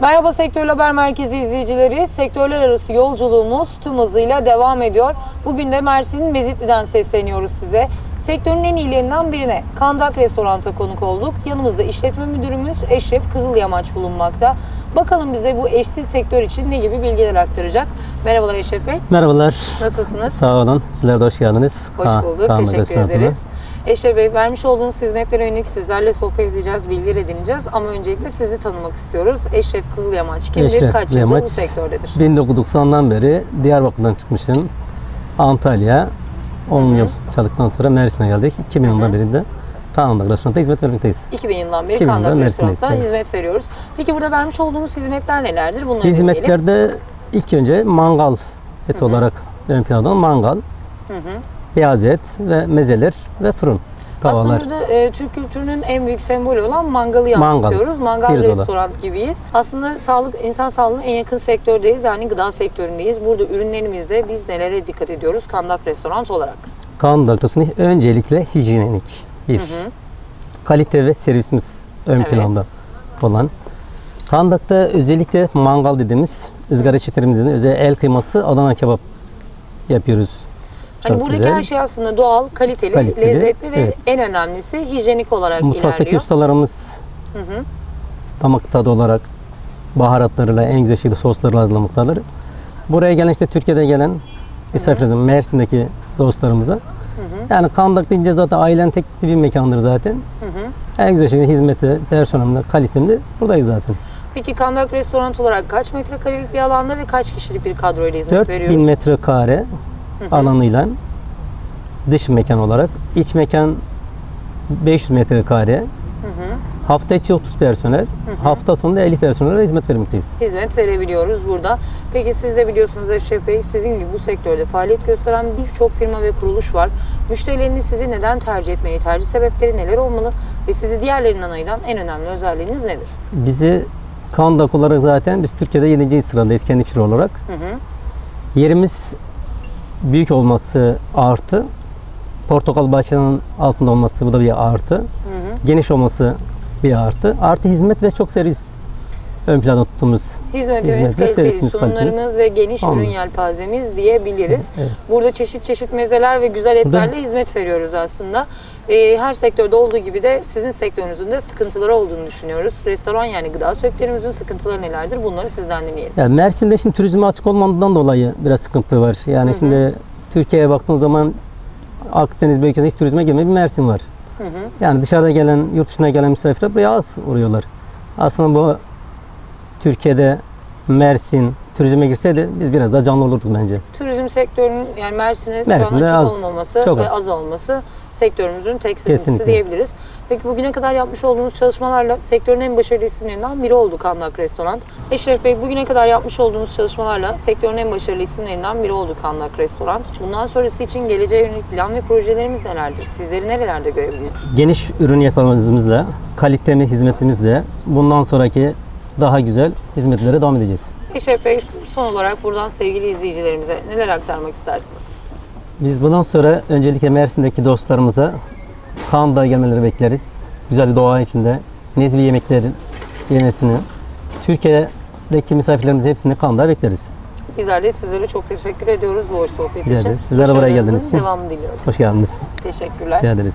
Merhaba Sektör Haber Merkezi izleyicileri. Sektörler arası yolculuğumuz tüm hızıyla devam ediyor. Bugün de Mersin Mezitli'den sesleniyoruz size. Sektörün en iyilerinden birine Kandak Restorant'a konuk olduk. Yanımızda işletme müdürümüz Eşref Kızılyamaç bulunmakta. Bakalım bize bu eşsiz sektör için ne gibi bilgiler aktaracak. Merhabalar Eşref Bey. Merhabalar. Nasılsınız? Sağ olun. Sizler de hoş geldiniz. Hoş Ka- bulduk. Kaan Teşekkür ederiz. Eşref Bey vermiş olduğunuz hizmetlere yönelik sizlerle sohbet edeceğiz, bilgiler edineceğiz. Ama öncelikle sizi tanımak istiyoruz. Eşref Kızılyamaç kimdir? Eşref Kaç yıldır bu sektördedir? 1990'dan beri Diyarbakır'dan çıkmışım. Antalya. 10 yıl çalıştıktan sonra Mersin'e geldik. 2000 yılından beri de Kaan'da restoranda hizmet vermekteyiz. 2000 yılından beri 2000 Kandak yıldan Mersin'deyiz, Restoran'ta evet. hizmet veriyoruz. Peki burada vermiş olduğumuz hizmetler nelerdir? Bunları. Hizmetlerde ilk önce mangal et olarak ön planda mangal, beyaz et ve mezeler ve fırın tavalar. Aslında burada e, Türk kültürünün en büyük sembolü olan mangalı Mangal. yansıtıyoruz. Mangal Pirzola. restoran gibiyiz. Aslında sağlık insan sağlığına en yakın sektördeyiz. Yani gıda sektöründeyiz. Burada ürünlerimizde biz nelere dikkat ediyoruz Kandak Restoran olarak? Kaan noktasında öncelikle hijyenik bir. Kalite ve servisimiz ön Evet. planda olan. Kandak'ta özellikle mangal dediğimiz ızgara çeşitlerimizin özel el kıyması Adana kebap yapıyoruz. Çok Hani buradaki güzel. her şey aslında doğal, kaliteli, Kaliteli, lezzetli ve evet. en önemlisi hijyenik olarak Mutfaktaki ilerliyor. ustalarımız Hı hı. damak tadı olarak baharatlarıyla en güzel şekilde soslarla hazırlamaktadır. Buraya gelen işte Türkiye'de gelen misafirlerimizin Mersin'deki dostlarımıza yani Kandak deyince zaten ailen tek bir mekandır zaten. En güzel şekilde hizmeti, personelimle, kalitemle buradayız zaten. Peki Kandak Restoran olarak kaç metrekarelik bir alanda ve kaç kişilik bir kadroyla hizmet 4000 veriyoruz? metrekare alanıyla dış mekan olarak iç mekan 500 metrekare hafta içi 30 personel hafta sonunda 50 personele hizmet vermekteyiz. hizmet verebiliyoruz burada. Peki siz de biliyorsunuz Eşref Bey, sizin gibi bu sektörde faaliyet gösteren birçok firma ve kuruluş var. Müşterileriniz sizi neden tercih etmeli, tercih sebepleri neler olmalı ve sizi diğerlerinden ayıran en önemli özelliğiniz nedir? Bizi Kandak olarak zaten biz Türkiye'de 7. sıradayız kendi firma olarak. Yerimiz büyük olması artı. Portakal bahçenin altında olması bu da bir artı. Geniş olması bir artı. Artı hizmet ve çok servis ön planda tuttuğumuz Hizmetimiz, Hizmet kaliteli sunumlarımız ve geniş Tamam. ürün yelpazemiz diyebiliriz. Evet. Burada çeşit çeşit mezeler ve güzel etlerle hizmet veriyoruz aslında. Ee, her sektörde olduğu gibi de sizin sektörünüzün de sıkıntıları olduğunu düşünüyoruz. Restoran yani gıda sektörümüzün sıkıntıları nelerdir? Bunları sizden dinleyelim. Yani Mersin'de şimdi turizme açık olmadığından dolayı biraz sıkıntı var. Yani şimdi Türkiye'ye baktığın zaman Akdeniz bölgesinde hiç turizme girmeyen bir Mersin var. Yani dışarıda gelen, yurt dışına gelen misafirler buraya az uğruyorlar. Aslında bu Türkiye'de Mersin turizme girseydi biz biraz daha canlı olurduk bence. Turizm sektörünün yani Mersin'e şu an Mersin'de açık az, olmaması çok ve az. az olması sektörümüzün tek sıkıntısı Kesinlikle. diyebiliriz. Peki bugüne kadar yapmış olduğunuz çalışmalarla sektörün en başarılı isimlerinden biri oldu Kandak Restoran. Eşref Bey bugüne kadar yapmış olduğunuz çalışmalarla sektörün en başarılı isimlerinden biri oldu Kandak Restoran. Bundan sonrası için geleceğe yönelik plan ve projelerimiz nelerdir? Sizleri nerelerde görebiliriz? Geniş ürün yapımızla, kaliteli hizmetimizle bundan sonraki daha güzel hizmetlere devam edeceğiz. Eşref Bey son olarak buradan sevgili izleyicilerimize neler aktarmak istersiniz? Biz bundan sonra öncelikle Mersin'deki dostlarımıza Kaan'da gelmeleri bekleriz. Güzel doğa içinde nezbi yemeklerin yemesini. Türkiye'deki misafirlerimizi hepsini Kaan'da bekleriz. Bizler de sizlere çok teşekkür ediyoruz bu hoş sohbet Rica için. ederiz. Sizler de buraya Başarılarınızın geldiğiniz için. Devamını diliyoruz. Hoş geldiniz. Teşekkürler. Rica ederiz.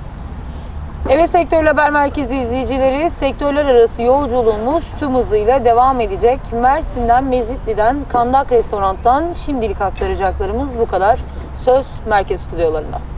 Evet Sektör Haber Merkezi izleyicileri, sektörler arası yolculuğumuz tüm hızıyla devam edecek. Mersin'den, Mezitli'den, Kandak Restorant'tan şimdilik aktaracaklarımız bu kadar. Söz merkez stüdyolarında.